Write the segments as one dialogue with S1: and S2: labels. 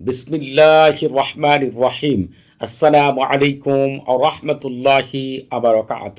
S1: বিসমিল্লাহ রহমান রহিম। আসসালামু আলাইকুম রহমতুল্লাহি আবরকাত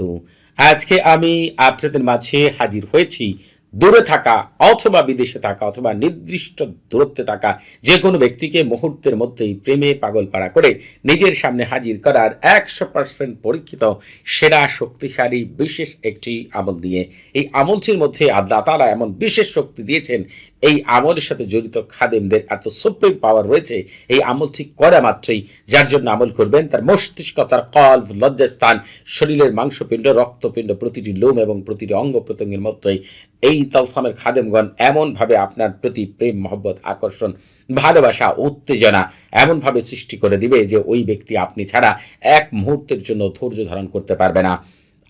S1: আজকে আমি আপনাদের মাঝে হাজির হয়েছি দূরে থাকা অথবা বিদেশে থাকা অথবা নির্দিষ্ট দূরত্বে থাকা যে কোনো ব্যক্তিকে মুহূর্তের মধ্যেই প্রেমে পাগল পাড়া করে নিজের সামনে হাজির করার একশো পার্সেন্ট পরীক্ষিত, সেরা, শক্তিশালী, বিশেষ একটি আমল দিয়ে এই আমলটির মধ্যে তালা এমন বিশেষ শক্তি দিয়েছেন এই আমলের সাথে জড়িত খাদেমদের এত সুপ্রিম পাওয়ার রয়েছে, এই আমলটি করা মাত্রই যার জন্য আমল করবেন তার মস্তিষ্ক, তার কল্প, লজ্জাস্থান, শরীরের মাংসপিণ্ড, রক্তপিণ্ড, প্রতিটি লোম এবং প্রতিটি অঙ্গ প্রত্যঙ্গের মধ্যেই এই তালসামের খাদেমগণ এমনভাবে আপনার প্রতি প্রেম, মহব্বত, আকর্ষণ, ভালোবাসা, উত্তেজনা এমনভাবে সৃষ্টি করে দিবে যে ওই ব্যক্তি আপনি ছাড়া এক মুহূর্তের জন্য ধৈর্য ধারণ করতে পারবে না।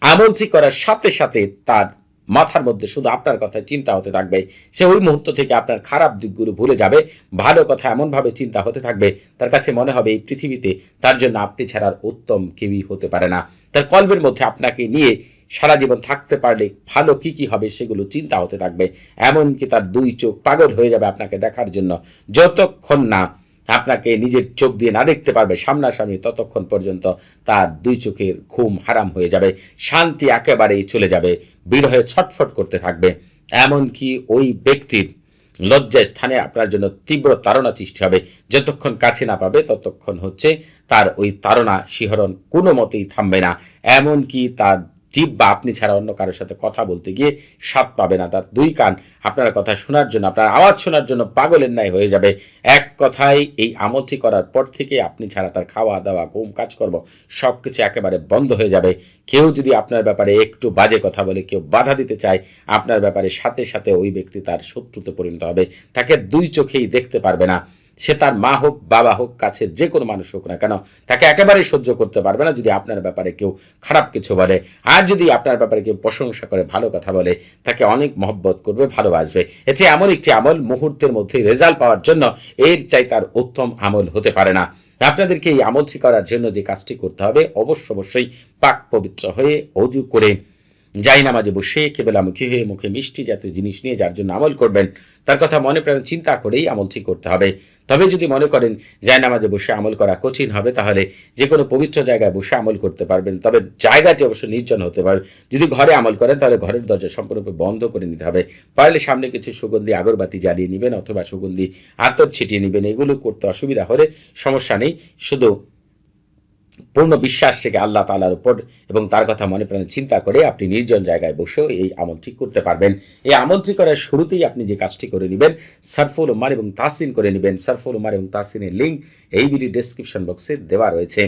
S1: আমলটি করার সাথে সাথে তার মাথার মধ্যে শুধু আপনার কথা চিন্তা হতে থাকবে। সে ওই মুহূর্ত থেকে আপনার খারাপ দিকগুলো ভুলে যাবে, ভালো কথা এমনভাবে চিন্তা হতে থাকবে, তার কাছে মনে হবে এই পৃথিবীতে তার জন্য আপনি ছাড়ার উত্তম কেউই হতে পারে না। তার কল্পের মধ্যে আপনাকে নিয়ে সারা জীবন থাকতে পারলে ভালো কি কি হবে সেগুলো চিন্তা হতে থাকবে। এমনকি তার দুই চোখ পাগল হয়ে যাবে আপনাকে দেখার জন্য। যতক্ষণ না আপনাকে নিজের চোখ দিয়ে না দেখতে পারবে, সামনাসামনি ততক্ষণ পর্যন্ত তার দুই চোখের ঘুম হারাম হয়ে যাবে, শান্তি একেবারেই চলে যাবে, বিরহে ছটফট করতে থাকবে। এমনকি ওই ব্যক্তির লজ্জায় স্থানে আপনার জন্য তীব্র তারণা সৃষ্টি হবে। যতক্ষণ কাছে না পাবে, ততক্ষণ হচ্ছে তার ওই তারণা শিহরণ কোনো মতেই থামবে না। এমনকি তার জীব বা আপনি ছাড়া অন্য কারোর সাথে কথা বলতে গিয়ে স্বাদ পাবে না তার দুই কান আপনার কথা শোনার জন্য, আপনার আওয়াজ শোনার জন্য পাগলের ন্যায় হয়ে যাবে। এক কথায় এই আমলটি করার পর থেকে আপনি ছাড়া তার খাওয়া দাওয়া, ঘুম, কাজকর্ম সব কিছু একেবারে বন্ধ হয়ে যাবে। কেউ যদি আপনার ব্যাপারে একটু বাজে কথা বলে, কেউ বাধা দিতে চায়, আপনার ব্যাপারে সাথে সাথে ওই ব্যক্তি তার শত্রুতে পরিণত হবে। তাকে দুই চোখেই দেখতে পারবে না। সে তার মা হোক, বাবা হোক, কাছের যে কোনো মানুষ হোক না কেন, তাকে একেবারেই সহ্য করতে পারবে না যদি আপনার ব্যাপারে কেউ খারাপ কিছু বলে। আর যদি আপনার ব্যাপারে কেউ প্রশংসা করে, ভালো কথা বলে, তাকে অনেক মহব্বত করবে, ভালোবাসবে। এটি এমন একটি আমল, মুহূর্তের মধ্যে রেজাল্ট পাওয়ার জন্য এর চাই তার উত্তম আমল হতে পারে না। আপনাদেরকে এই আমলটি করার জন্য যে কাজটি করতে হবে, অবশ্য অবশ্যই পাক পবিত্র হয়ে অজু করে যাই নামাজে বসে কেবলামুখী হয়ে মুখে মিষ্টি জাতীয় জিনিস নিয়ে যার জন্য আমল করবেন, তার কথা মনে প্রাণে চিন্তা করেই আমলটি করতে হবে। তবে যদি মনে করেন যায় নামাজে বসে আমল করা কঠিন হবে, তাহলে যে কোনো পবিত্র জায়গায় বসে আমল করতে পারবেন। তবে জায়গাটি অবশ্য নির্জন হতে পারে। যদি ঘরে আমল করেন, তাহলে ঘরের দরজা সম্পূর্ণরূপে বন্ধ করে নিতে হবে। পারলে সামনে কিছু সুগন্ধি, আগরবাতি জ্বালিয়ে নেবেন অথবা সুগন্ধি আতর ছিটিয়ে নেবেন। এগুলো করতে অসুবিধা হলে সমস্যা নেই। শুধু পূর্ণ বিশ্বাস থেকে আল্লাহ তালার উপর এবং তার কথা মনে প্রাণে চিন্তা করে আপনি নির্জন জায়গায় বসেও এই আমলটি করতে পারবেন। এই আমলটি করার শুরুতেই আপনি যে কাজটি করে নেবেন, সারফুল উমার এবং তাসিন করে নেবেন। সারফুল উমার এবং তাসিনের লিঙ্ক এই ভিডিও ডেসক্রিপশন বক্সে দেওয়া রয়েছে।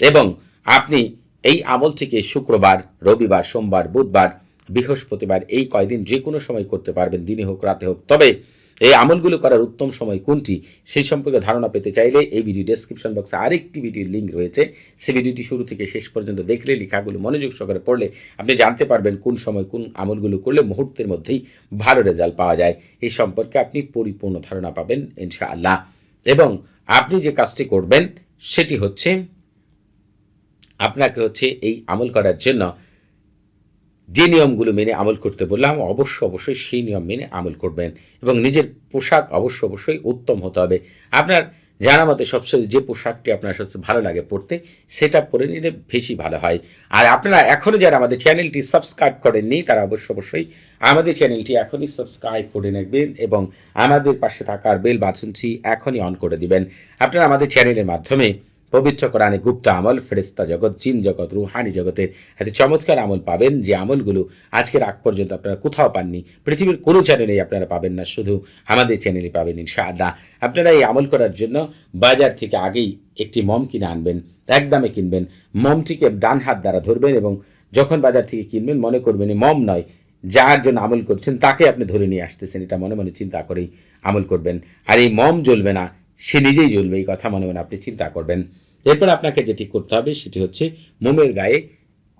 S1: এবং আপনি এই আমলটিকে শুক্রবার, রবিবার, সোমবার, বুধবার, বৃহস্পতিবার এই কয়দিন যে কোনো সময় করতে পারবেন, দিনে হোক, রাতে হোক। তবে এই আমলগুলো করার উত্তম সময় কোনটি সেই সম্পর্কে ধারণা পেতে চাইলে এই ভিডিও ডেসক্রিপশন বক্সে আরেকটি ভিডিওর লিঙ্ক রয়েছে। সেই ভিডিওটি শুরু থেকে শেষ পর্যন্ত দেখলে, লেখাগুলো মনোযোগ সহকারে পড়লে আপনি জানতে পারবেন কোন সময় কোন আমলগুলো করলে মুহূর্তের মধ্যেই ভালো রেজাল্ট পাওয়া যায়। এই সম্পর্কে আপনি পরিপূর্ণ ধারণা পাবেন ইনশাআল্লাহ। এবং আপনি যে কাজটি করবেন, সেটি হচ্ছে, আপনাকে হচ্ছে এই আমল করার জন্য যে নিয়মগুলো মেনে আমল করতে বললাম, অবশ্য অবশ্যই সেই নিয়ম মেনে আমল করবেন এবং নিজের পোশাক অবশ্য অবশ্যই উত্তম হতে হবে। আপনার জানা মতে সবচেয়ে যে পোশাকটি আপনার সবচেয়ে ভালো লাগে পড়তে সেটা পরে নিলে বেশি ভালো হয়। আর আপনারা এখনও যারা আমাদের চ্যানেলটি সাবস্ক্রাইব করেননি, তারা অবশ্য অবশ্যই আমাদের চ্যানেলটি এখনই সাবস্ক্রাইব করে নেবেন এবং আমাদের পাশে থাকার বেল বাটনটি এখনই অন করে দিবেন। আপনারা আমাদের চ্যানেলের মাধ্যমে পবিত্র কোরআনে গুপ্ত আমল ফেরেস্তা জগৎ, জিন জগৎ, রুহানি জগতের এত চমৎকার আমল পাবেন। যে আমলগুলো আজকের আগ পর্যন্ত আপনারা কোথাও পাননি, পৃথিবীর কোনো চ্যানেলেই আপনারা পাবেন না, শুধু আমাদের চ্যানেলে পাবেন ইনশাআল্লাহ। আপনারা এই আমল করার জন্য বাজার থেকে আগেই একটি মম কিনে আনবেন একদমে কিনবেন। মমটিকে ডান হাত দ্বারা ধরবেন এবং যখন বাজার থেকে কিনবেন, মনে করবেন মম নয়, যার জন্য আমল করছেন, তাকে আপনি ধরে নিয়ে আসতেছেন। এটা মনে মনে চিন্তা করেই আমল করবেন। আর এই মম জ্বলবে না, সে নিজেই জ্বলবে, এই কথা মনে মনে আপনি চিন্তা করবেন। এরপর আপনাকে যেটি করতে হবে সেটি হচ্ছে মোমের গায়ে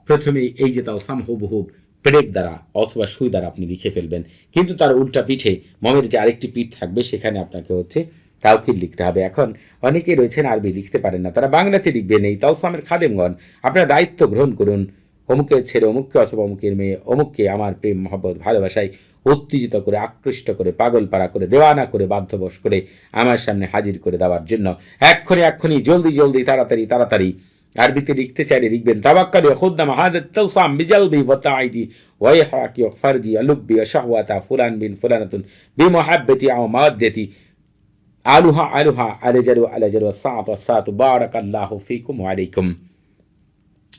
S1: প্রথমে এই যে তাওসাম হুবহুব পেরেক দ্বারা অথবা সুই দ্বারা আপনি লিখে ফেলবেন। কিন্তু তার উল্টা পিঠে মমের যে আরেকটি পিঠ থাকবে সেখানে আপনাকে হচ্ছে তাওকিদ লিখতে হবে। এখন অনেকে রয়েছেন আরবি লিখতে পারেন না, তারা বাংলাতে লিখবেন এই তাওসামের খাদেমগণ। আপনার দায়িত্ব গ্রহণ করুন, অমুকের ছেলে অমুককে অথবা অমুকের মেয়ে, অমুককে আমার প্রেম, মহব্বত, ভালোবাসায় উত্তেজিত করে, আকৃষ্ট করে পাগল পাড়া করে, দেওয়ানা করে, বাধ্যবশ করে আমার সামনে হাজির করে দেওয়ার জন্য এক্ষণে এক্ষণি জলদি জলদি, তাড়াতাড়ি তাড়াতাড়ি আরবিতে লিখতে চাইলে লিখবেন, তাবাক্কালি খুদ্দাম ফারজি শাহওয়াতা ফুলান বিন ফুলানাতুন বিমুহাব্বতি আও আলুহা আলুহা আলাজারু আলাজারু বারাকাল্লাহু ফিকুম আলাইকুম।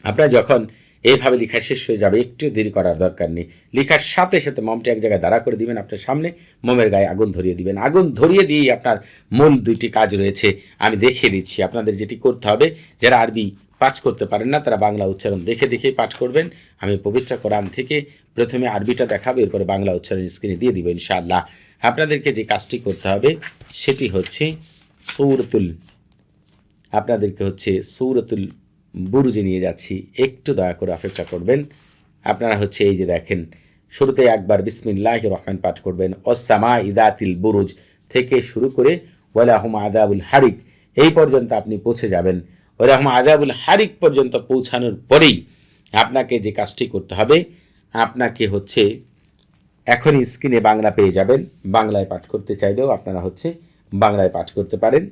S1: আপনার যখন এইভাবে লেখা শেষ হয়ে যাবে, একটু দেরি করার দরকার নেই। লেখার সাথে সাথে মমটি এক জায়গায় দাঁড়া করে দিবেন আপনার সামনে, মোমের গায়ে আগুন ধরিয়ে দিবেন। আগুন ধরিয়ে দিয়েই আপনার মূল দুইটি কাজ রয়েছে, আমি দেখিয়ে দিচ্ছি। আপনাদের যেটি করতে হবে, যারা আরবি পাঠ করতে পারেন না, তারা বাংলা উচ্চারণ দেখে দেখেই পাঠ করবেন। আমি পবিত্র কোরআন থেকে প্রথমে আরবিটা দেখাবো, এরপরে বাংলা উচ্চারণ স্ক্রিনে দিয়ে দিব ইনশাআল্লাহ। আপনাদেরকে যে কাজটি করতে হবে, সেটি হচ্ছে সৌরতুল, আপনাদেরকে হচ্ছে সৌরতুল বুরুজে নিয়ে যাচ্ছি। একটু দয়া করে অপেক্ষা করবেন। আপনারা হচ্ছে এই যে দেখেন শুরুতে একবার বিসমিল্লাহ রহমান পাঠ করবেন। ওসামা ইদাতিল বুরুজ থেকে শুরু করে ওয়ালাহম আদাবুল হারিক এই পর্যন্ত আপনি পৌঁছে যাবেন। ওয়ালাহম আদাবুল হারিক পর্যন্ত পৌঁছানোর পরেই আপনাকে যে কাজটি করতে হবে, আপনাকে হচ্ছে এখনই স্ক্রিনে বাংলা পেয়ে যাবেন। বাংলায় পাঠ করতে চাইলেও আপনারা হচ্ছে বাংলায় পাঠ করতে পারেন।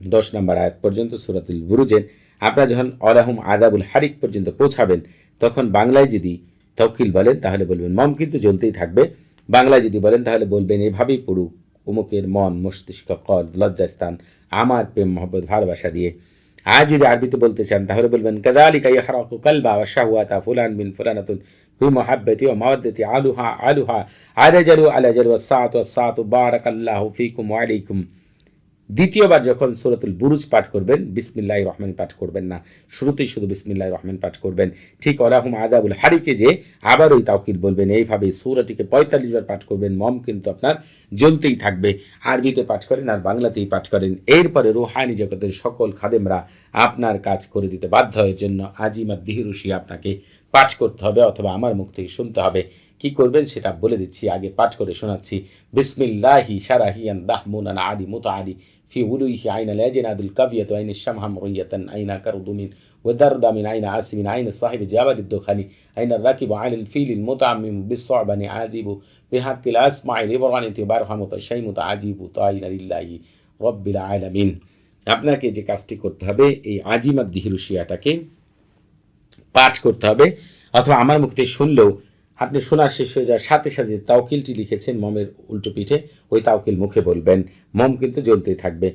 S1: দশ নম্বর আয়াত পর্যন্ত সুরাতুল বুরুজের আপনারা যখন অলাহম আদাবুল হারিক পর্যন্ত পৌঁছাবেন, তখন বাংলায় যদি তকিল বলেন, তাহলে বলবেন, মম কিন্তু জ্বলতেই থাকবে। বাংলায় যদি বলেন, তাহলে বলবেন, এভাবেই পড়ুক। অমুকের মন, মস্তিষ্ক, কল, লজ্জাস্থান, আমার প্রেম, মহব্বত, ভালোবাসা দিয়ে। আর যদি আরবিতে বলতে চান, তাহলে বলবেন কাদালিকা ইয়াহরাকু কালবা ওয়া শাহওয়াতা ফুলান বিন ফুলানাতুন ফি মুহাব্বতি ওয়া মাওয়াদ্দাতি আলুহা আলুহা আলাজারু আলাজারু ওয়াস সাআতু ওয়াস সাআতু বারাকাল্লাহু ফিকুম ওয়া আলাইকুম। দ্বিতীয়বার যখন সুরাতুল বুরুজ পাঠ করবেন বিসমিল্লাহ রহমান পাঠ করবেন না। শুরুতেই শুধু বিসমিল্লাহ রহমান পাঠ করবেন। ঠিক অলাহুম আদাবুল হারিকে যে আবার ওই তাওকির বলবেন এইভাবে সুরাটিকে পঁয়তাল্লিশ বার পাঠ করবেন, মম কিন্তু আপনার জ্বলতেই থাকবে। আরবিতে পাঠ করেন আর বাংলাতেই পাঠ করেন। এরপরে রুহানি জগতের সকল খাদেমরা আপনার কাজ করে দিতে বাধ্য হওয়ার জন্য আজিমার দিহিরুষি আপনাকে পাঠ করতে হবে অথবা আমার মুখ থেকে শুনতে হবে। কি করবেন সেটা বলে দিচ্ছি, আগে পাঠ করে শোনাচ্ছি। বিসমিল্লাহি সারাহিয়ান দাহমুনান আদি মুতা আদি في ولوه عين الأجناد القبية عين الشمها مرية عين كرد من ودرد من عين عاصم عين الصاحب جبل الدخان عين الراكب على الفيل المتعمم بالصعبان عاذب بحق الأسمع الإبران تبارها متشي متعجب طائن لله رب العالمين আপনাকে যে কাজটি করতে হবে এই আজিমাত দিহিরুশিয়াটাকে পাঠ করতে হবে অথবা আমার মুখ থেকে শুনলেও আপনি শোনা শেষ হয়ে যাওয়ার সাথে সাথে তাওকিলটি লিখেছেন মমের উল্টো পিঠে, ওই তাওকিল মুখে বলবেন, মম কিন্তু জ্বলতেই থাকবে।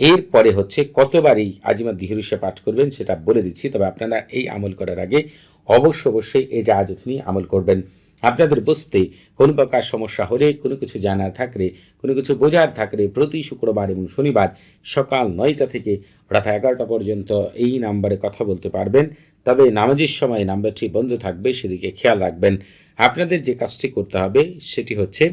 S1: এরপরে হচ্ছে কতবারই আজিমা দিহরুষে পাঠ করবেন সেটা বলে দিচ্ছি, তবে আপনারা এই আমল করার আগে অবশ্য অবশ্যই এই জাহাজত নিয়ে আমল করবেন। আপনাদের বুঝতে কোনো প্রকার সমস্যা হলে, কোনো কিছু জানার থাকলে, কোনো কিছু বোঝার থাকলে প্রতি শুক্রবার এবং শনিবার সকাল নয়টা থেকে রাত এগারোটা পর্যন্ত এই নাম্বারে কথা বলতে পারবেন। তবে নামাজের সময় নাম্বারটি বন্ধ থাকবে, সেদিকে খেয়াল রাখবেন। আপনাদের যে কাজটি করতে হবে, সেটি হচ্ছে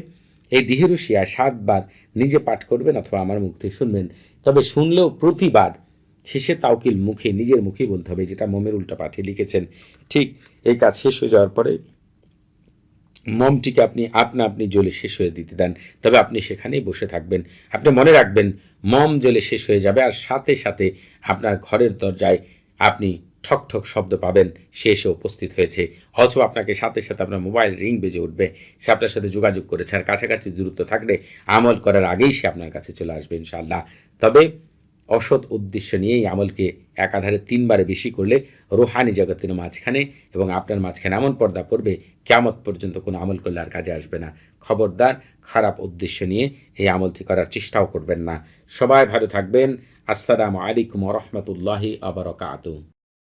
S1: এই দিহিরুশিয়া সাতবার নিজে পাঠ করবেন অথবা আমার মুখ থেকে শুনবেন। তবে শুনলেও প্রতিবার শেষে তাওকিল মুখে, নিজের মুখেই বলতে হবে, যেটা মোমের উল্টা পাঠে লিখেছেন। ঠিক এই কাজ শেষ হয়ে যাওয়ার পরে মমটিকে আপনি আপনা আপনি জ্বলে শেষ হয়ে দিতে দেন। তবে আপনি সেখানেই বসে থাকবেন। আপনি মনে রাখবেন, মম জ্বলে শেষ হয়ে যাবে আর সাথে সাথে আপনার ঘরের দরজায় আপনি ঠক ঠক শব্দ পাবেন সে এসে উপস্থিত হয়েছে। অথবা আপনাকে সাথে সাথে আপনার মোবাইল রিং বেজে উঠবে। সে আপনার সাথে যোগাযোগ করেছে, আর কাছাকাছি দূরত্ব থাকলে আমল করার আগেই সে আপনার কাছে চলে আসবে, ইনশাআল্লাহ। তবে অসৎ উদ্দেশ্য নিয়েই আমলকে একাধারে তিনবারে বেশি করলে রোহানি জগতের মাঝখানে এবং আপনার মাঝখানে এমন পর্দা পড়বে কেমত পর্যন্ত কোনো আমল করলে আর কাজে আসবে না। খবরদার, খারাপ উদ্দেশ্য নিয়ে এই আমলটি করার চেষ্টাও করবেন না। সবাই ভালো থাকবেন। আসসালামু আলাইকুম রহমতুল্লাহি আবরকাত